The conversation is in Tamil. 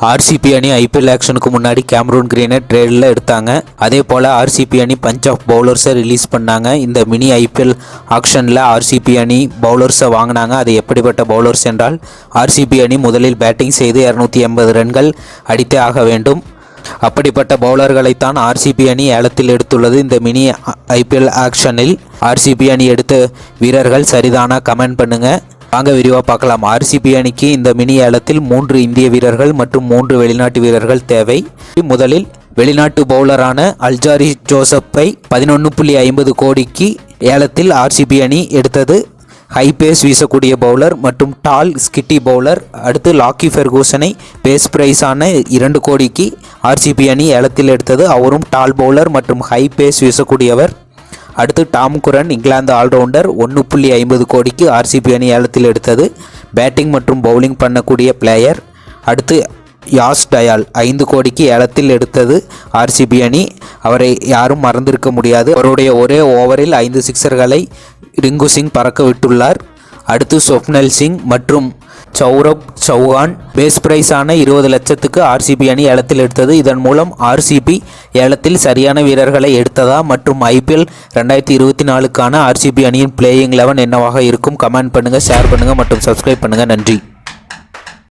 ஆர்சிபி அணி ஐபிஎல் ஆக்ஷனுக்கு முன்னாடி கேமரூன் கிரீனை ட்ரேடில் எடுத்தாங்க. அதே போல் ஆர்சிபி அணி பஞ்ச் ஆஃப் பவுலர்ஸை ரிலீஸ் பண்ணாங்க. இந்த மினி ஐபிஎல் ஆக்ஷனில் ஆர்சிபி அணி பவுலர்ஸை வாங்கினாங்க. அது எப்படிப்பட்ட பவுலர்ஸ் என்றால் ஆர்சிபி அணி முதலில் பேட்டிங் செய்து இரநூத்தி எண்பது ரன்கள் அடித்தே ஆக வேண்டும். அப்படிப்பட்ட பவுலர்களைத்தான் ஆர்சிபி அணி ஏலத்தில் எடுத்துள்ளது. இந்த மினி ஐபிஎல் ஆக்ஷனில் ஆர்சிபி அணி எடுத்த வீரர்கள் சரிதானா? கமெண்ட் பண்ணுங்கள் வாங்க விரிவாக பார்க்கலாம். ஆர்சிபி அணிக்கு இந்த மினி ஏலத்தில் மூன்று இந்திய வீரர்கள் மற்றும் மூன்று வெளிநாட்டு வீரர்கள் தேவை. முதலில் வெளிநாட்டு பவுலரான அல்ஜாரி ஜோசப்பை பதினொன்று புள்ளி ஐம்பது கோடிக்கு ஏலத்தில் ஆர்சிபி அணி எடுத்தது. ஹை பேஸ் வீசக்கூடிய பவுலர் மற்றும் டால் ஸ்கிட்டி பவுலர் அடுத்து லாக்கி ஃபெர்கூசனை பேஸ் பிரைஸான இரண்டு கோடிக்கு ஆர்சிபி அணி ஏலத்தில் எடுத்தது. அவரும் டால் பவுலர் மற்றும் ஹை பேஸ் வீசக்கூடியவர். அடுத்து டாம் குரன் இங்கிலாந்து ஆல்ரவுண்டர் ஒன்று புள்ளி ஐம்பது கோடிக்கு ஆர்சிபி அணி ஏலத்தில் எடுத்தது. பேட்டிங் மற்றும் பவுலிங் பண்ணக்கூடிய பிளேயர் அடுத்து யாஸ் டயால் ஐந்து கோடிக்கு ஏலத்தில் எடுத்தது ஆர்சிபி அணி. அவரை யாரும் மறந்திருக்க முடியாது. அவருடைய ஒரே ஓவரில் ஐந்து சிக்சர்களை ரிங்கு சிங் பறக்க விட்டுள்ளார். அடுத்து ஸ்வப்னல் சிங் மற்றும் சௌரப் சௌஹான் பேஸ் பிரைஸான இருபது லட்சத்துக்கு ஆர்சிபி அணி ஏலத்தில் எடுத்தது. இதன் மூலம் ஆர்சிபி ஏலத்தில் சரியான வீரர்களை எடுத்ததா மற்றும் ஐபிஎல் ரெண்டாயிரத்தி இருபத்தி நாலுக்கான ஆர்சிபி அணியின் பிளேயிங் லெவன் என்னவாக இருக்கும்? கமெண்ட் பண்ணுங்கள் ஷேர் பண்ணுங்கள் மற்றும் சப்ஸ்கிரைப் பண்ணுங்கள் நன்றி.